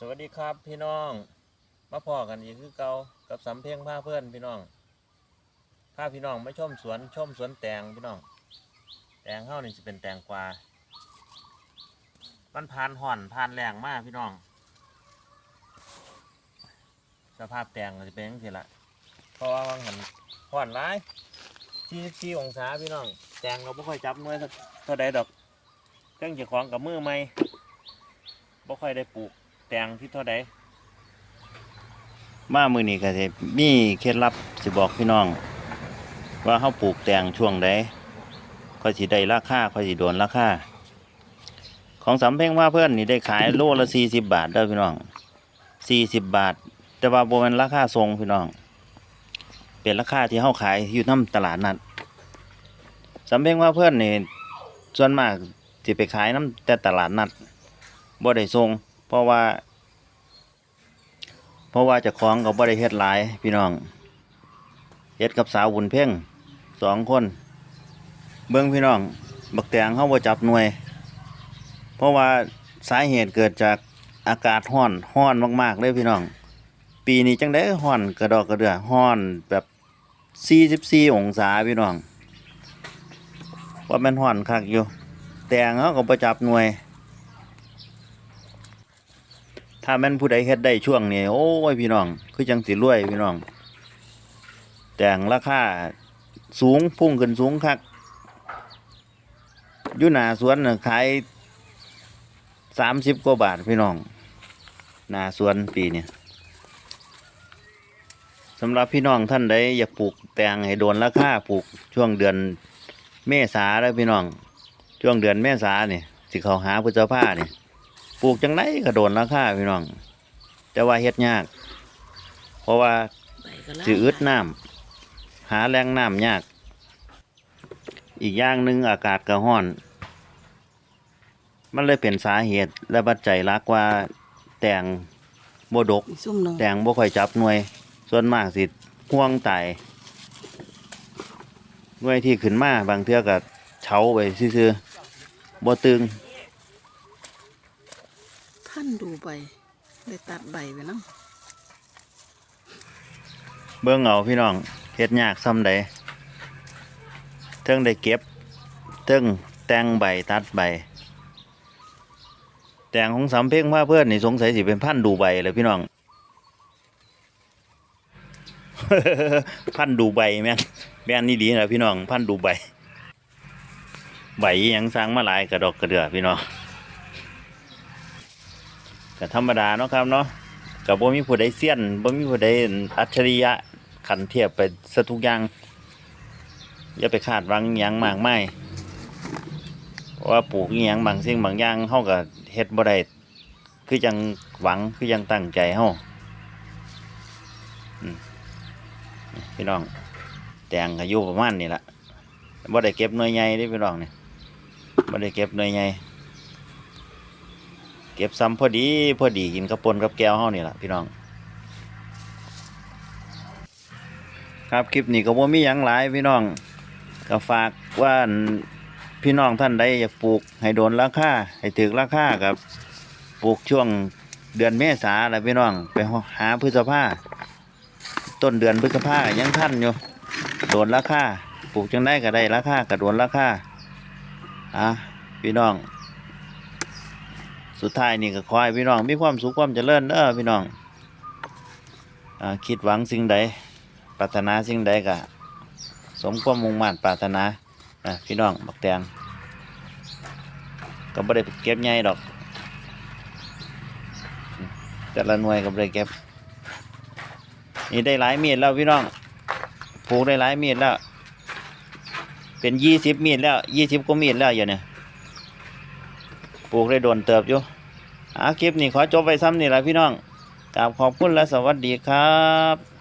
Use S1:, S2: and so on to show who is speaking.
S1: สวัสดีครับพี่น้อง มาพอกันอีกคือเก่ากับสำเพ็งผ้าเพื่อนพี่น้องพาพี่น้องมาชมสวนชมสวนแตงพี่น้อง แตงเฮานี่จะเป็นแตงกวามันผ่านห่อนผ่านแรงมากพี่น้อง สภาพแตงจะเป็นย่างนี้ละเพราะว่าวังหันห่อนร้าย44องศาพี่น้อง แตงเราไม่ค่อยจับหน่วยสักเท่าใดดอกเครื่องเจะของกับมือไม่บ่ค่อยได้ปลูก แตงที่เท่าใด
S2: มามือนี้ก็สิมีเคล็ดลับสิบอกพี่น้อง ว่าเฮาปลูกแตงช่วงใดค่อยสิได้ราคาค่อยสิโดนราคาของสำเพ็งว่าเพื่อนนี่ได้ขายโลละ40บบาทเด้อพี่น้อง40บบาท แต่ว่าโบม่นราคาทรงพี่น้อง เป็นราคาที่เฮาขายอยู่นํตลาดนัดสำเพ็งว่าเพื่อนนี่ส่วนมากสิไปขายนํแต่ตลาดนัดบ่ได้ทรง เพราะว่า เพราะว่าจะคล้องกับบ่ได้เฮ็ดหลาย พี่น้องเฮ็ดกับสาวบุญเพ่งสองคน เบิ่งพี่น้องบักแตงเฮาบ่จับหน่วย เพราะว่าสาเหตุเกิดจากอากาศร้อนร้อนมากๆเลยพี่น้อง ปีนี้จังได๋ร้อนกระดอกกระเดือร้อนแบบ44องศาพี่น้องว่ามันร้อนคักอยู่ แตงเฮาก็บ่จับหน่วย ถ้าแม่นผู้ใดเฮ็ดได้ช่วงนี้โอ้ยพี่น้อง คือจังสิรวยพี่น้อง แต่งราคาสูงพุ่งขึ้นสูงคักอยู่หนาสวนขายสามสิบกว่าบาทพี่น้อง หนาสวนปีนี้สำหรับพี่น้องท่านใดอยากปลูกแตงให้โดนราคาปลูกช่วงเดือนเมษาแล้วพี่น้อง ช่วงเดือนเมษาเนี่ยสิเขาหาพฤษภาเนี่ย ปลูกจังไดก็โดนราคาพี่น้อง แต่ว่าเฮ็ดยาก เพราะว่าสิอึดน้ำหาแหล่งน้ำยาก อีกอย่างหนึ่งอากาศก็ร้อน มันเลยเป็นสาเหตุและปัจจัยหลักว่าแตงบ่ดก
S3: อีซุ่มหนึ่ง
S2: แตงบ่ค่อยจับหน่วย ส่วนมากสิห่วงตายหน่วยที่ขึ้นมาบางเทื่อก็เฉาไปซื่อๆบ่ตึง
S3: ท่านดู ใบ ได้ตัดใบไปน้
S2: เบิ่งเอาพี่น้องเฮ็ดยากซ้ำใดเทิงได้เก็บเทิงแต่งใบตัดใบ แต่งของสำเพ็งว่าเพื่อนนี่สงสัยสิเป็นพันดูใบเลยพี่น้อง พันดูใบแม่นแม่นนี่ดีนะพี่น้อง พันดูใบ ใบอิหยังสร้างมาหลายกระดอกกระเดือพี่น้อง ก็ธรรมดาเนาะครับเนาะกับบ่มีผู้ใดเซียนบ่มีผู้ใดอัจฉริยะขันเทียบไปซะทุกอย่างอย่าไปคาดหวังหยังมากมายเพราะว่าปลูกอหยังบางสิ่งบางอย่างเฮาก็เฮ็ดบ่ได้คือยังหวังคือยังตั้งใจเฮาอืมพี่น้องแตงก็อยู่ประมาณนี้ล่ะบ่ได้เก็บหน่วยใหญ่เด้พี่น้องนี่บ่ได้เก็บหน่วยใหญ่ เก็บซ้ำพอดีพอดีกินกับปนกับแก้วเฮานี่แหละพี่น้อง ครับคลิปนี้ก็บ่มีหยังหลายพี่น้องก็ฝากว่าพี่น้องท่านใดอยากปลูกให้โดนราคาให้ถึกราคากับปลูกช่วงเดือนเมษาแหละพี่น้องไปหาพฤษภาต้นเดือนพฤษภายังทันอยู่โดนราคาปลูกจังได้ก็ได้ราคาก็โดนราคาอะพี่น้อง สุดท้ายนี่ก็ขอให้พี่น้องมีความสุขความเจริญเด้อพี่น้องอคิดหวังสิ่งใดปรารถนาสิ่งใดก็สมความมุ่งมั่นปรารถนาอะพี่น้องบักแตงก็บ่ได้เก็บใหญ่ดอก แต่ละหน่วยก็บ่ได้เก็บนี่ได้หลายเมีดแล้วพี่น้องปลูกได้หลายเมีดแล้ว เป็นยี่สิบมีดแล้วยี่สิบกว่ามีดแล้วอย่างเนี้ยปลูกได้โดนเติบอยู่ อาคลิปนี้ขอจบไปซ้ำนี่แหละพี่น้องกราบขอบคุณและสวัสดีครับ